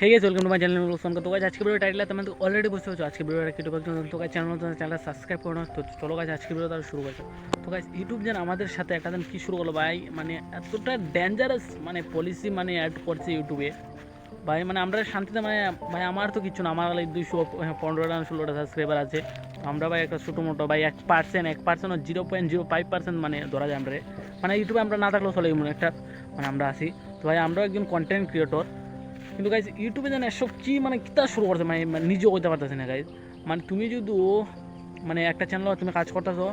হে গেছে welcome to my channel লোকসান তো গাছ আজকে ভিডিও টাইটেল তুমি অলরেডি বুঝতে পারছ আজকে ভিডিওটা কি টপিক তো গাছ চ্যানেল চ্যানেল সাবস্ক্রাইব করো তো চলো গাছ আজকে ভিডিও তার শুরু করছ তো গাছ ইউটিউব যেন আমাদের সাথে একটা দিন কী শুরু করল ভাই? মানে এতটা ডেঞ্জারাস মানে পলিসি মানে অ্যাড করছে ইউটিউবে ভাই মানে আমরা শান্তিতে মানে ভাই, আমার তো কিছু না। আমার লাইক দুইশো পনেরোটা ষোলোটা সাবস্ক্রাইবার আছে। তো আমরা ভাই একটা ছোটো মোটো, ভাই, এক পার্সেন্ট এক percent zero point zero five percent মানে ধরা যায় আমরা মানে ইউটিউবে আমরা না থাকলেও চলে একটা। মানে আমরা আসি তো ভাই, আমরাও একজন কন্টেন্ট ক্রিয়েটর কিন্তু গাইজ ইউটিউবে যেন এসব কী মানে কিতা শুরু করছে? মানে মানে নিজেও করতে পারতেছে না গাইজ মানে তুমি যদি মানে একটা চ্যানেল তুমি কাজ করতেছো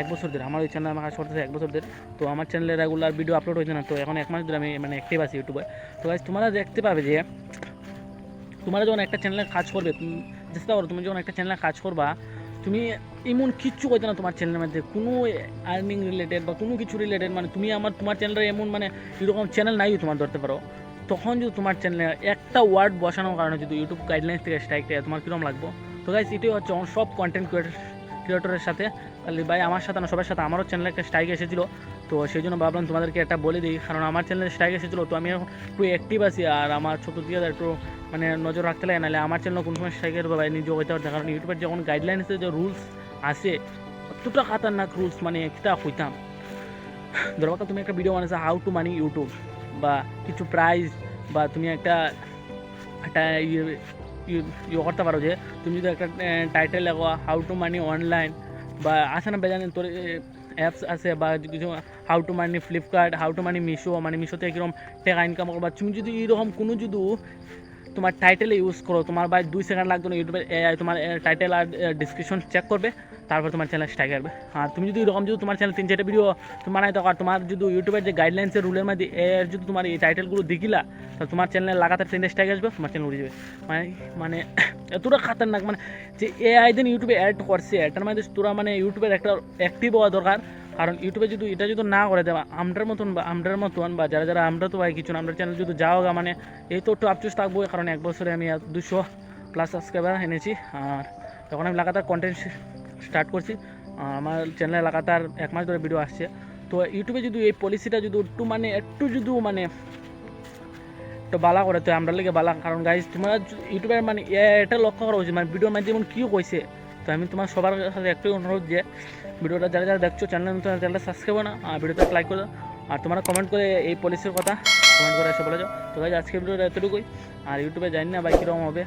এক বছর ধরে, আমার ওই চ্যানেলে আমার কাজ করতেছে এক বছর ধরে, তো আমার চ্যানেলে রেগুলার ভিডিও আপলোড হয়েছে না, তো এখন এক মাস ধরে আমি মানে অ্যাক্টিভ আছি ইউটিউবে তো গাইজ তোমরা দেখতে পাবে যে, তোমরা যখন একটা চ্যানেলে কাজ করবে তুমি চেষ্টা করো, তুমি যখন একটা চ্যানেলে কাজ করবা, তুমি এমন কিচ্ছু করতে না তোমার চ্যানেলের মধ্যে, কোনো আর্নিং রিলেটেড বা কোনো কিছু রিলেটেড মানে তুমি আমার, তোমার চ্যানেলের এমন মানে এরকম চ্যানেল নাই তোমার ধরতে পারো। তখন যদি তোমার চ্যানেলে একটা ওয়ার্ড বসানোর কারণে যদি ইউটিউব গাইডলাইন্স থেকে স্ট্রাইক তোমার কীরকম লাগবো? তো গাইজ এটাই হচ্ছে সব কন্টেন্ট ক্রিয়েটরের সাথে। তাহলে ভাই, আমার সাথে না, সবার সাথে আমারও চ্যানেলে একটা স্ট্রাইক এসেছিল। তো সেই জন্য ভাবলাম তোমাদেরকে একটা বলে দিই, কারণ আমার চ্যানেলে স্ট্রাইক এসেছিল, তো আমি একটু অ্যাক্টিভ আছি, আর আমার ছোটো দিয়ে একটু মানে নজর রাখতে লাগে, নাহলে আমার চ্যানেল কোনো সময় স্ট্রাইকের ভাই নিজে হইতে পারছে কারণ ইউটিউবের যখন গাইডলাইন্সে যে রুলস আছে অতটা খাতারনাক রুলস মানে একটা হইতাম। ধরো তুমি একটা ভিডিও বানাইছো হাউ টু মানি ইউটিউব বা কিছু প্রাইজ বা তুমি একটা একটা ইয়ে ইয়ে- ইয়ে করতে পারো যে তুমি যদি একটা টাইটেল লেখো হাউ টু মানি অনলাইন বা আছে না বেজান তোর অ্যাপস আছে বা কিছু how to money Flipkart how to money Meesho মানে মিশোতে কীরকম টাকা ইনকাম করবা। তুমি যদি এরকম কোনো যদি তোমার টাইটেলে ইউজ করো। তোমার ভাই দুই সেকেন্ড লাগতো না ইউটিউবের এআই তোমার টাইটেল আর ডিসক্রিপশন চেক করবে, তারপর তোমার চ্যানেল স্ট্রাইক করবে। আর তুমি যদি এরকম যদি তোমার চ্যানেল তিন, চারটে ভিডিও তুমি বানাই থাকো, আর তোমার যদি ইউটিউবের যে গাইডলাইন্সের রুলের মধ্যে এর যদি তোমার এই টাইটেলগুলো দেখিলা তাহলে তোমার চ্যানেলে লাগাতার তিনটে স্ট্রাইক আসবে, তোমার চ্যানেল উড়ে যাবে। মানে মানে এতটা খাতারনাক মানে যে এআই দিন ইউটিউবে অ্যাড করছে, এটার মধ্যে তোরা মানে ইউটিউবের একটা অ্যাক্টিভ হওয়া দরকার। কারণ ইউটিউবে যদি এটা যদি না করে দেওয়া আমরার মতন বা আমরার মতন বা যারা যারা আমরা তো ভাই কিছু আমরা চ্যানেল যদি যাও গা মানে এই তো একটু আফসোস থাকব, কারণ এক বছরে আমি দুশো প্লাস সাবস্ক্রাইবার এনেছি। আর তখন আমি লাগাতার কন্টেন্ট স্টার্ট করছি। আমার চ্যানেলে লাগাতার এক মাস ধরে ভিডিও আসছে। তো ইউটিউবে যদি এই পলিসিটা যদি একটু মানে একটু যদি মানে একটু বালা করে, তো আমরা লেগে বালা। কারণ গাইজ তোমরা ইউটিউবের মানে এটা লক্ষ্য করা উচিত মানে ভিডিওর মাধ্যমে যেমন কী কইছে তো আমি তোমার সবার সাথে একটাই অনুরোধ যে ভিডিওটা যারা যারা দেখছ চ্যানেল নতুন চ্যানেলটা সাবস্ক্রাইব না, আর ভিডিওতে লাইক করে। আর তোমরা কমেন্ট করে এই পলিসির কথা কমেন্ট করে এসে বলে যাও তো গাইজ আজকে ভিডিওটা এতটুকুই। আর ইউটিউবে জানি না ভাই কীরকম হবে।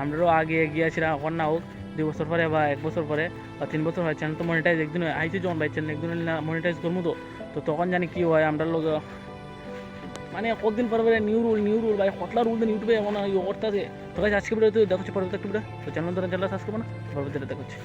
আমরাও আগে আছি এখন না হোক, দুই বছর পরে বা এক বছর পরে বা তিন বছর হয় চ্যানেল তো মনিটাইজ একদিন আইছে যখন ভাই চ্যানেল একদিন মনিটাইজ করব তো। তো তখন জানি কী হয় আমরা লোক মানে কতদিন পরে পরে নিউ রুল নিউ রুল ভাই, কতলা রুল দেন ইউটিউবে এমন ইয়ে করতে আছে তো গাইজ আজকে ভিডিও দেখছি পরবর্তী একটা ভিডিও তো। চ্যানেল ধরে চ্যানেল সাবস্ক্রাইব না পরবর্তী দেখছি